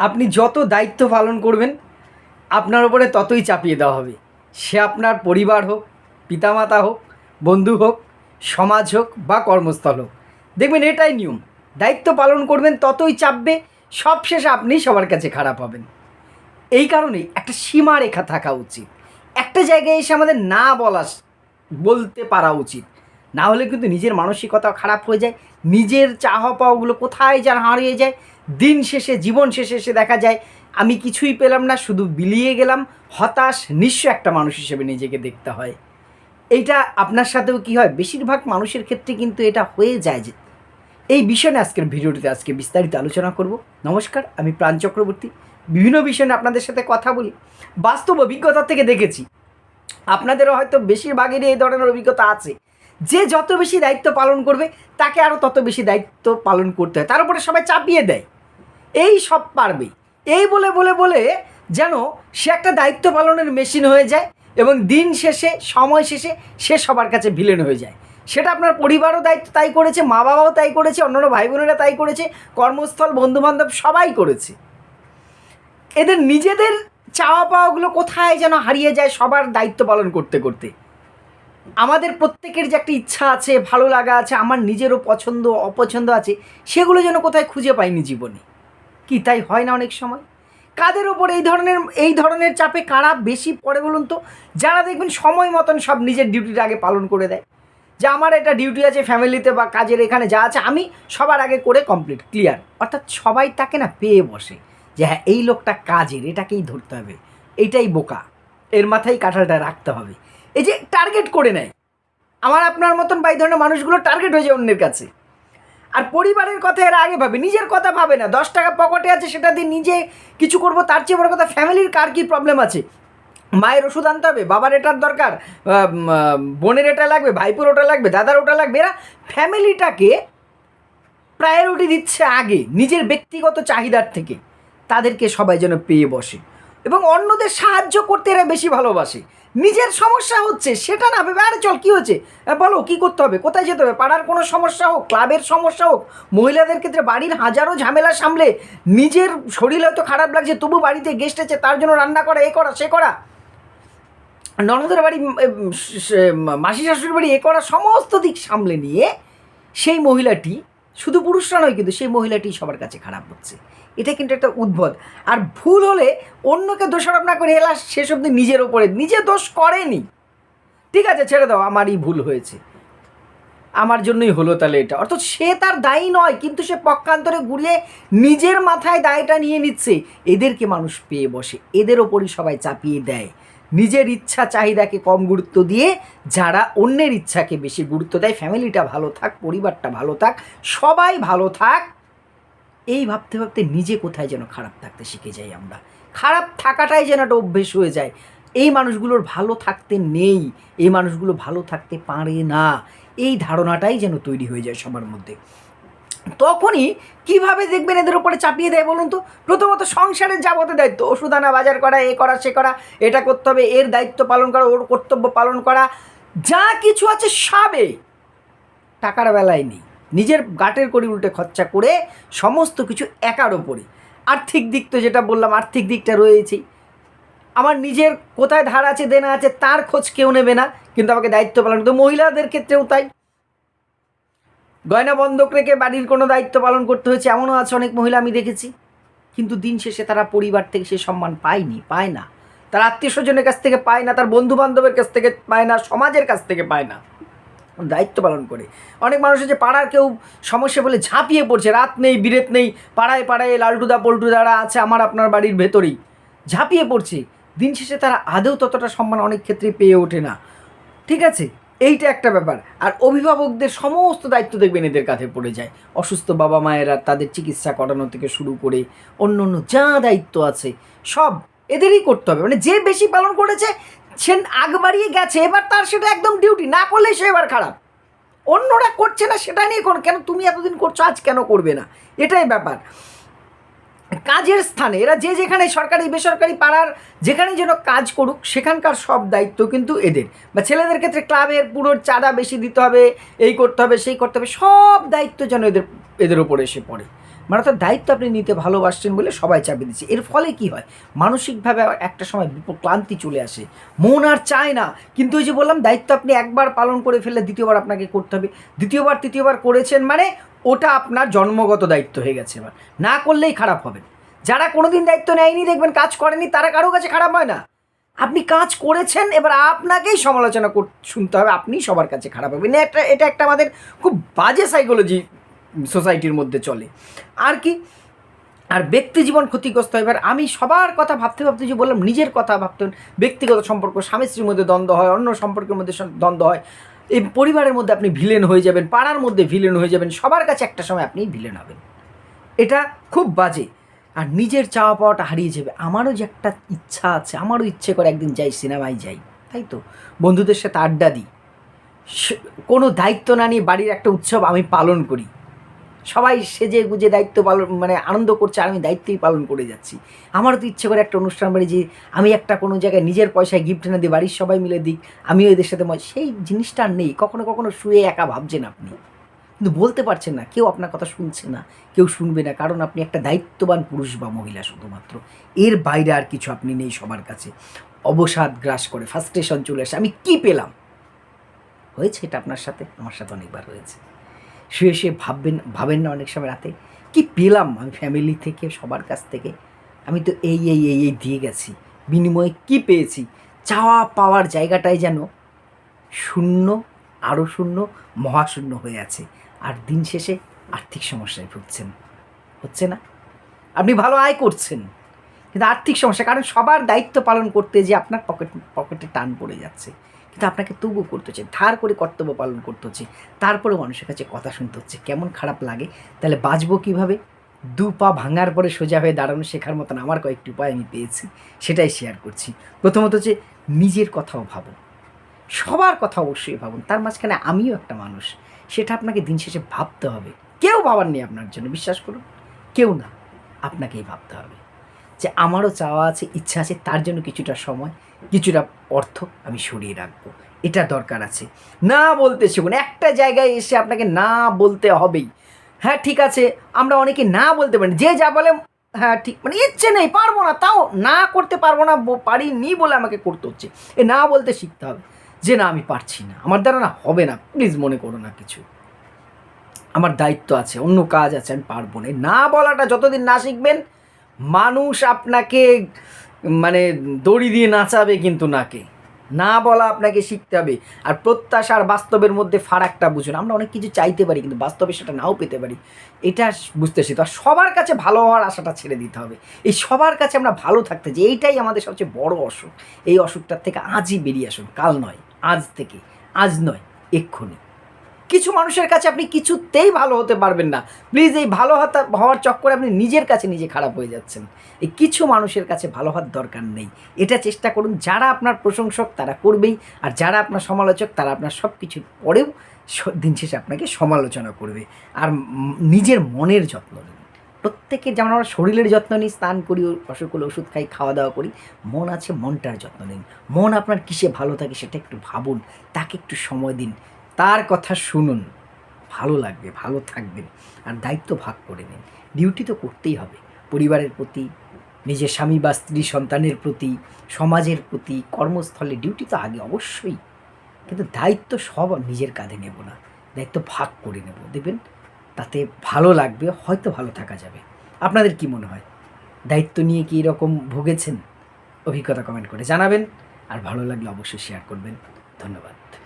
আপনি যত দায়িত্ব পালন করবেন, আপনার ওপরে ততই চাপিয়ে দেওয়া হবে। সে আপনার পরিবার হোক, পিতামাতা হোক, বন্ধু হোক, সমাজ হোক বা কর্মস্থল হোক। দেখবেন এটাই নিয়ম। দায়িত্ব পালন করবেন, ততই চাপবে, সবশেষে আপনি সবার কাছে খারাপ হবেন। এই কারণেই একটা সীমারেখা থাকা উচিত। একটা জায়গায় এসে আমাদের না বলা, বলতে পারা উচিত। না হলে কিন্তু নিজের মানসিকতা খারাপ হয়ে যায়, নিজের চাহা পাওয়াগুলো কোথায় যেন হারিয়ে যায় দিন শেষে, জীবন শেষে এসে দেখা যায়, আমি কিছুই পেলাম না, শুধু বিলিয়ে গেলাম। হতাশ, নিঃস্ব একটা মানুষ হিসেবে নিজেকে দেখতে হয়। এইটা আপনার সাথেও কি হয়? বেশিরভাগ মানুষের ক্ষেত্রে কিন্তু এটা হয়ে যায় যে, এই বিষয়ে আজকের ভিডিওটিতে আজকে বিস্তারিত আলোচনা করব। নমস্কার, আমি প্রাণ চক্রবর্তী। বিভিন্ন বিষয় আপনাদের সাথে কথা বলি। বাস্তব অভিজ্ঞতা থেকে দেখেছি। আপনাদেরও হয়তো বেশিরভাগেরই এই ধরনের অভিজ্ঞতা আছে। যে যত বেশি দায়িত্ব পালন করবে, তাকে আরও তত বেশি দায়িত্ব পালন করতে হয়। তার উপরে সবাই চাপিয়ে দেয়। এই সব পারবে। এই বলে বলে বলে যেন সে একটা দায়িত্ব পালনের মেশিন হয়ে যায় এবং দিন শেষে, সময় শেষে সে সবার কাছে ভিলেন হয়ে যায়। সেটা আপনার পরিবারও দায়িত্ব তাই করেছে মা বাবাও তাই করেছে, অন্যান্য ভাই বোনেরা তাই করেছে, কর্মস্থল, বন্ধুবান্ধব সবাই করেছে। এদের নিজেদের চাওয়া পাওয়াগুলো কোথায় যেন হারিয়ে যায় সবার দায়িত্ব পালন করতে করতে? আমাদের প্রত্যেকের যে একটা ইচ্ছা আছে, ভালো লাগা আছে, আমার নিজেরও পছন্দ, অপছন্দ আছে, সেগুলো যেন কোথায় খুঁজে পাইনি জীবনে। কি তাই হয় না অনেক সময়? কাদের ওপর এই ধরনের এই ধরনের চাপে কারা বেশি পড়ে বলুন তো? যারা দেখবেন সময় মতন সব নিজের ডিউটিটা আগে পালন করে দেয়। যে আমার একটা ডিউটি আছে ফ্যামিলিতে বা কাজের এখানে যা আছে, আমি সবার আগে করে কমপ্লিট, ক্লিয়ার। অর্থাৎ সবাই তাকে না পেয়ে বসে। যে হ্যাঁ এই লোকটা কাজের, এটাকেই ধরতে হবে। এইটাই বোকা। এর মাথায় কাঁঠালটা রাখতে হবে। এই যে টার্গেট করে নেয়। আমার আপনার মতন বা এই ধরনের মানুষগুলো টার্গেট হয়ে যায় অন্যের কাছে। আর পরিবারের কথা এরা আগে ভাবে, নিজের কথা ভাবে না। দশ টাকা পকেটে আছে, সেটা দিয়ে নিজে কিছু করব, তার চেয়ে বড় কথা ফ্যামিলির কার কী প্রবলেম আছে? মায়ের ওষুধ আনতে হবে, বাবার এটার দরকার বোনের এটা লাগবে, ভাইপোর ওটা লাগবে, দাদার ওটা লাগবে। এরা ফ্যামিলিটাকে প্রায়োরিটি দিচ্ছে আগে, নিজের ব্যক্তিগত চাহিদার থেকে। তাদেরকে সবাই যেন পেয়ে বসে। এবং অন্যদের সাহায্য করতে এরা বেশি ভালোবাসে। নিজের সমস্যা হচ্ছে, সেটা না ভেবে, আরে চল, কী হচ্ছে বলো, কী করতে হবে? কোথায় যেতে হবে? পাড়ার কোনো সমস্যা হোক, ক্লাবের সমস্যা হোক, মহিলাদের ক্ষেত্রে বাড়ির হাজারো ঝামেলা সামলে নিজের শরীর হয়তো খারাপ লাগছে, তবু বাড়িতে গেস্ট আছে তার জন্য রান্না করা, এ করা, সে করা। ননদের বাড়ি মাসি শাশুড়ির বাড়ি, এ করা সমস্ত দিক সামলে নিয়ে সেই মহিলাটি, শুধু পুরুষরা নয় কিন্তু সেই মহিলাটি সবার কাছে খারাপ হচ্ছে। এটা কিন্তু একটা উদ্ভট আর ভুল হলে অন্যকে দোষারোপ না করে এলা শেষ অবধি নিজের ওপরে নিজে দোষ করেনি। ঠিক আছে, ছেড়ে দাও, আমারই ভুল হয়েছে। আমার জন্যই হলো তাহলে এটা। অর্থাৎ সে তার দায়ী নয়, কিন্তু সে পক্ষান্তরে ঘুরিয়ে নিজের মাথায় দায়টা নিয়ে নিচ্ছে। এদেরকে মানুষ পেয়ে বসে, এদের ওপরই সবাই চাপিয়ে দেয়। নিজের ইচ্ছা, চাহিদাকে কম গুরুত্ব দিয়ে যারা অন্যের ইচ্ছাকে বেশি গুরুত্ব দেয় ফ্যামিলিটা ভালো থাক, পরিবারটা ভালো থাক, সবাই ভালো থাক। এই ভাবতে ভাবতে নিজে কোথায় যেন খারাপ থাকতে শিখে যাই আমরা। খারাপ থাকাটাই যেন একটা অভ্যেস হয়ে যায়। এই মানুষগুলোর ভালো থাকতে নেই, এই মানুষগুলো ভালো থাকতে পারে না, এই ধারণাটাই যেন তৈরি হয়ে যায় সবার মধ্যে। তখনই কীভাবে দেখবেন এদের উপরে চাপিয়ে দেয় বলুন তো? প্রথমত সংসারের যাবতীয় দায়িত্ব, ওষুধ আনা, বাজার করা, এ করা, সে করা, এটা করতে হবে, এর দায়িত্ব পালন করা, ওর কর্তব্য পালন করা, যা কিছু আছে সবে। টাকার বেলায় নেই। নিজের গাটের করি উল্টে খরচা করে সমস্ত কিছু একার ওপরে আর্থিক দিক তো যেটা বললাম, আর্থিক দিকটা রয়েছেই আমার নিজের কোথায় ধার আছে, দেনা আছে, তার খোঁজ কেউ নেবে না, কিন্তু আমাকে দায়িত্ব পালন করতে। মহিলাদের ক্ষেত্রেও তাই। গয়না বন্ধক রেখে বাড়ির কোনো দায়িত্ব পালন করতে হয়েছে, এমনও আছে অনেক মহিলা আমি দেখেছি। কিন্তু দিন শেষে তারা পরিবার থেকে সে সম্মান পায়নি, পায় না। তার আত্মীয় স্বজনের কাছ থেকে পায় না, তার বন্ধু বান্ধবের কাছ থেকে পায় না, সমাজের কাছ থেকে পায় না। দায়িত্ব পালন করে। অনেক মানুষ আছে পাড়ার কেউ সমস্যা বলে ঝাঁপিয়ে পড়ছে, রাত নেই, বিরেত নেই, পাড়ায় পাড়ায় লালটুদা পল্টুদারা আছে আমার আপনার বাড়ির ভেতরেই। ঝাঁপিয়ে পড়ছে। দিন শেষে তারা আদৌ ততটা সম্মান অনেক ক্ষেত্রেই পেয়ে ওঠে না। ঠিক আছে? এইটা একটা ব্যাপার। আর অভিভাবকদের সমস্ত দায়িত্ব দেখবেন এদের কাঁধে পড়ে যায়। অসুস্থ বাবা মায়েরা তাদের চিকিৎসা করানো থেকে শুরু করে অন্য অন্য যা দায়িত্ব আছে, সব এদেরই করতে হবে। মানে যে বেশি পালন করেছে সে আগ বাড়িয়ে গেছে, এবার তার সেটা একদম ডিউটি না করলে সে এবার খারাপ। অন্যরা করছে না, সেটা নিয়ে কোন কেন তুমি এতদিন করছ, আজ কেন করবে না? এটাই ব্যাপার। কাজের স্থানে, এরা যে যেখানে সরকারি, বেসরকারি পাড়ার, যেখানেই যেন কাজ করুক, সেখানকার সব দায়িত্ব কিন্তু এদের। বা ছেলেদের ক্ষেত্রে ক্লাবের পুরো চাঁদা বেশি দিতে হবে, এই করতে হবে, সেই করতে হবে, সব দায়িত্ব যেন এদের এদের ওপরে এসে পড়ে। মানে অর্থাৎ দায়িত্ব আপনি নিতে ভালোবাসছেন বলে সবাই চাপিয়ে দিচ্ছে। এর ফলে কি হয়? মানসিকভাবে একটা সময় ক্লান্তি চলে আসে। মন আর চায় না। কিন্তু ওই যে বললাম, দায়িত্ব আপনি একবার পালন করে ফেললে দ্বিতীয়বার আপনাকে করতে হবে। দ্বিতীয়বার, তৃতীয়বার করেছেন মানে ওটা আপনার জন্মগত দায়িত্ব হয়ে গেছে এবার। না করলেই খারাপ হবে। যারা কোনোদিন দায়িত্ব নেয়নি, দেখবেন কাজ করেনি, তারা কারও কাছে খারাপ হয় না। আপনি কাজ করেছেন, এবার আপনাকেই সমালোচনা শুনতে হবে আপনি সবার কাছে খারাপ হবেন এটা এটা একটা আমাদের খুব বাজে সাইকোলজি সোসাইটির মধ্যে চলে। আর কি? আর ব্যক্তি জীবন ক্ষতিগ্রস্ত। এবার আমি সবার কথা ভাবতে ভাবতে যে বললাম, নিজের কথা ভাবতে ব্যক্তিগত সম্পর্ক, স্বামী স্ত্রীর মধ্যে দ্বন্দ্ব হয়, অন্য সম্পর্কের মধ্যে দ্বন্দ্ব হয়, এই পরিবারের মধ্যে আপনি ভিলেন হয়ে যাবেন, পাড়ার মধ্যে ভিলেন হয়ে যাবেন, সবার কাছে একটা সময় আপনি ভিলেন হবেন। এটা খুব বাজে। আর নিজের চাওয়া পাওয়াটা হারিয়ে যাবে। আমারও যে একটা ইচ্ছা আছে, আমারও ইচ্ছে করে একদিন যাই, সিনেমায় যাই, তাই তো? বন্ধুদের সাথে আড্ডা দিই। কোনো দায়িত্ব না নিয়ে বাড়ির একটা উৎসব আমি পালন করি। সবাই সেজে গুজে দায়িত্ব পালন মানে আনন্দ করছে, আর আমি দায়িত্বই পালন করে যাচ্ছি। আমারও তো ইচ্ছে করে একটা অনুষ্ঠান বাড়ি যে আমি একটা কোনো জায়গায় নিজের পয়সায় গিফট এনে দিই, বাড়ির সবাই মিলে দিই আমিও এদের সাথে সেই জিনিসটা আর নেই, কখনো কখনো শুয়ে একা ভাবছেন আপনি। কিন্তু বলতে পারছেন না, কেউ আপনার কথা শুনছে না, কেউ শুনবে না, কারণ আপনি একটা দায়িত্ববান পুরুষ বা মহিলা শুধুমাত্র। এর বাইরে আর কিছু আপনি নেই সবার কাছে। অবসাদ গ্রাস করে ফার্স্টেশন চলে আসে, আমি কি পেলাম? হয়েছে এটা আপনার সাথে? আমার সাথে অনেকবার হয়েছে। শুয়ে শুয়ে ভাববেন, ভাবেন না অনেক সময় রাতে, কি পেলাম আমি ফ্যামিলি থেকে, সবার কাছ থেকে? আমি তো এই এই এই এই দিয়ে গেছি। বিনিময়ে কি পেয়েছি? চাওয়া পাওয়ার জায়গাটায় যেন শূন্য আরও শূন্য মহাশূন্য হয়ে আছে। আর দিন শেষে আর্থিক সমস্যায় ভুগছেন। হচ্ছে না? আপনি ভালো আয় করছেন। কিন্তু আর্থিক সমস্যা, কারণ সবার দায়িত্ব পালন করতে যে আপনার পকেট, পকেটে টান পড়ে যাচ্ছে। কিন্তু আপনাকে তবু করতে হচ্ছে, ধার করে কর্তব্য পালন করতে হচ্ছে। তারপরে মানুষের কাছে কথা শুনতে হচ্ছে, কেমন খারাপ লাগে। তাহলে বাঁচবো কীভাবে? দু পা ভাঙার পরে সোজা হয়ে দাঁড়ানো শেখার মতন আমার কয়েকটি উপায় আমি পেয়েছি, সেটাই শেয়ার করছি। প্রথমত হচ্ছে নিজের কথাও ভাবুন। সবার কথা অবশ্যই ভাবুন, তার মাঝখানে আমিও একটা মানুষ, সেটা আপনাকে দিন শেষে ভাবতে হবে। কেউ ভাবার নেই আপনার জন্য, বিশ্বাস করুন। কেউ না, আপনাকেই ভাবতে হবে। যে আমারও চাওয়া আছে, ইচ্ছা আছে, তার জন্য কিছুটা সময়, কিছুটা অর্থ আমি সরিয়ে রাখব। এটা দরকার আছে। না বলতে শিখুন, একটা জায়গায় এসে আপনাকে না বলতে হবেই। হ্যাঁ ঠিক আছে, আমরা অনেকে না বলতে পারি যে যা বলে হ্যাঁ ঠিক মানে ইচ্ছে নেই, পারব না, তাও না করতে পারব না পারিনি বলে আমাকে করতে হচ্ছে। এ না বলতে শিখতে হবে। যে না, আমি পারছি না। আমার দ্বারা না হবে না প্লিজ মনে করো না কিছু। আমার দায়িত্ব আছে, অন্য কাজ আছে, আমি পারব না। না বলাটা যতদিন না শিখবেন মানুষ আপনাকে মানে দড়ি দিয়ে নাচাবে কিন্তু নাকে। না বলা আপনাকে শিখতে হবে। আর প্রত্যাশা আর বাস্তবের মধ্যে ফারাকটা বুঝুন। আমরা অনেক কিছু চাইতে পারি, কিন্তু বাস্তবে সেটা নাও পেতে পারি। এটা বুঝতে শিখতে। আর সবার কাছে ভালো হওয়ার আশাটা ছেড়ে দিতে হবে। এই সবার কাছে আমরা ভালো থাকতে যে এইটাই আমাদের সবচেয়ে বড় অসুখ। এই অসুখটার থেকে আজই বেরিয়ে আসুন। কাল নয়, আজ থেকে। আজ নয়, এক্ষুনি। কিছু মানুষের কাছে আপনি কিছুতেই ভালো হতে পারবেন না। প্লিজ এই ভালো হতা হওয়ার চক্করে আপনি নিজের কাছে নিজে খারাপ হয়ে যাচ্ছেন। এই কিছু মানুষের কাছে ভালো হওয়ার দরকার নেই। এটা চেষ্টা করুন, যারা আপনার প্রশংসক তারা করবেই, আর যারা আপনার সমালোচক তারা আপনার সব কিছুর পরেও দিন শেষে আপনাকে সমালোচনা করবে। আর নিজের মনের যত্ন নিন। প্রত্যেকের যেমন আমরা শরীরের যত্ন নিই, স্নান করি, অসুখ ওষুধ খাই খাওয়া দাওয়া করি, মন আছে মনটার যত্ন নিন। মন আপনার কিসে ভালো থাকে সেটা একটু ভাবুন, তাকে একটু সময় দিন। তার কথা শুনুন। ভালো লাগবে, ভালো থাকবেন আর দায়িত্ব ভাগ করে নিন। ডিউটি তো করতেই হবে। পরিবারের প্রতি, নিজের স্বামী বা স্ত্রী, সন্তানের প্রতি, সমাজের প্রতি, কর্মস্থলে ডিউটি তো আগে অবশ্যই। কিন্তু দায়িত্ব সব নিজের কাঁধে নেব না। দায়িত্ব ভাগ করে নেব। দেখবেন তাতে ভালো লাগবে, হয়তো ভালো থাকা যাবে। আপনাদের কি মনে হয়? দায়িত্ব নিয়ে কি এরকম ভুগেছেন? অভিজ্ঞতা কমেন্ট করে জানাবেন। আর ভালো লাগলে অবশ্যই শেয়ার করবেন। ধন্যবাদ।